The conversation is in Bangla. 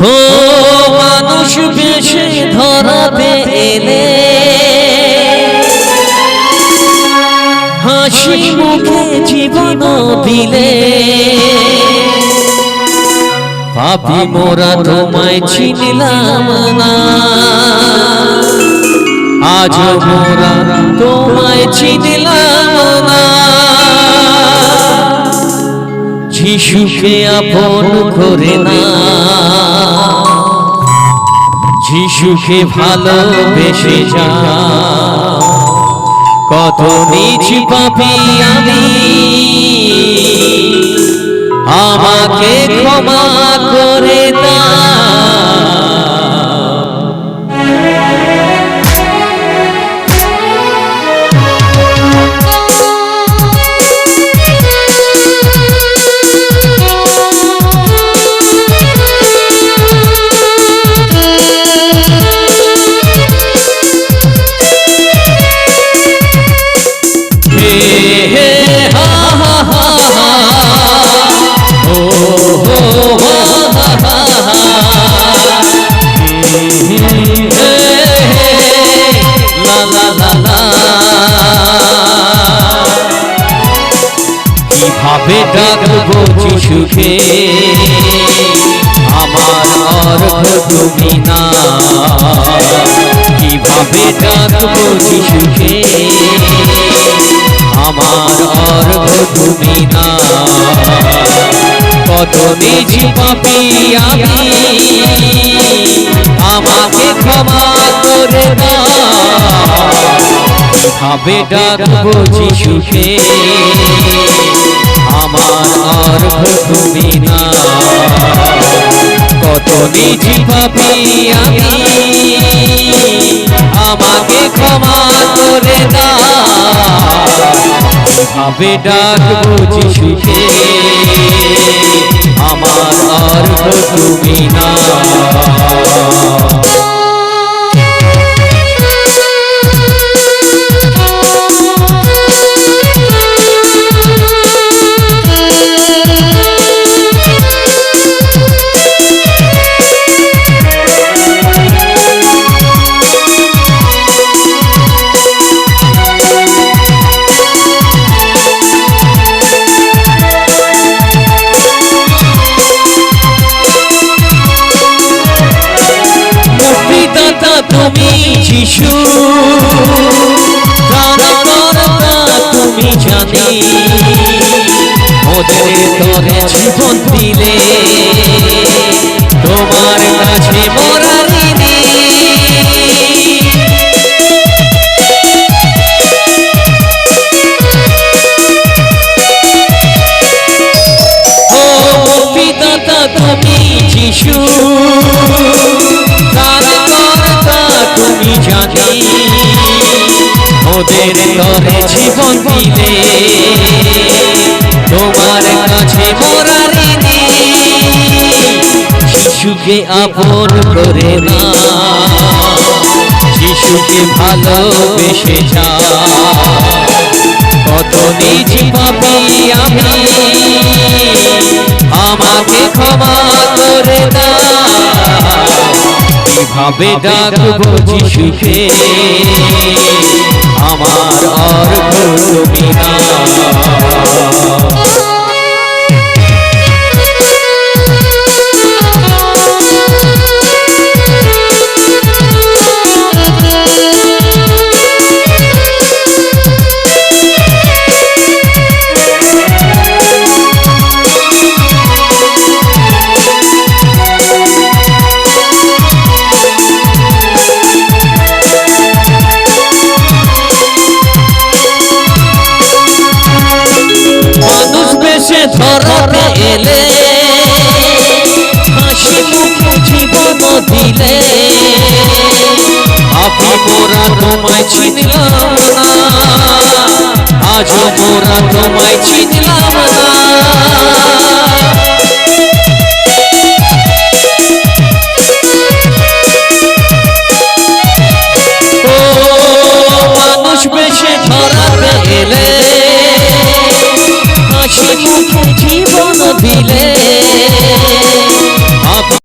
হো, মানুষ বেশি ধরাবে এলে। হাসি মুখে জীবন দিলে। পাপি মোরা তোমায় চিনলাম না। আজ মোরা তোমায় চিনলাম না। যিশুকে আপন করে না। যিশুকে ভালোবেসে যা। কত নিচু পাপি আমি। আমাকে ক্ষমা করে কীভাবে ডাকবো যিশুকে, আমার অর্ঘ তুমি না কীভাবে ডাকবো যিশুকে, আমার অর্ঘ তুমি না কত নিজ পাপি আমি, আমাকে ক্ষমা করে দাও। ভাবে ডাকবো যিশুকে আমার অর্ঘ তুমি না। কত নিজ পাপি আমি, আমাকে ক্ষমা করে দাও। ভাবে ডাকবো যিশুকে আমার অর্ঘ তুমি না। তুমি যিশু প্রাণকর্তা তুমি জানি ওদের তরে জীবন দিলে, তোমার কাছে মরার ঋণী। ও মুক্তিদাতা তুমি যিশু ওদের তরে জীবন দিলে। তোমার কাছে মরার ঋণী। শিশুকে আপন করে না। শিশুকে ভালোবেসে যা। কত নিজ পাপি আমি আমাকে ক্ষমা করে দাও কীভাবে ডাকবো যিশুকে আমার অর্ঘ ধরতে এলে হাসি মুখে জীবন দিলে। আপনি মোরা তোমায় চিনলাম না আজ মোরা তোমায় চিনলাম না।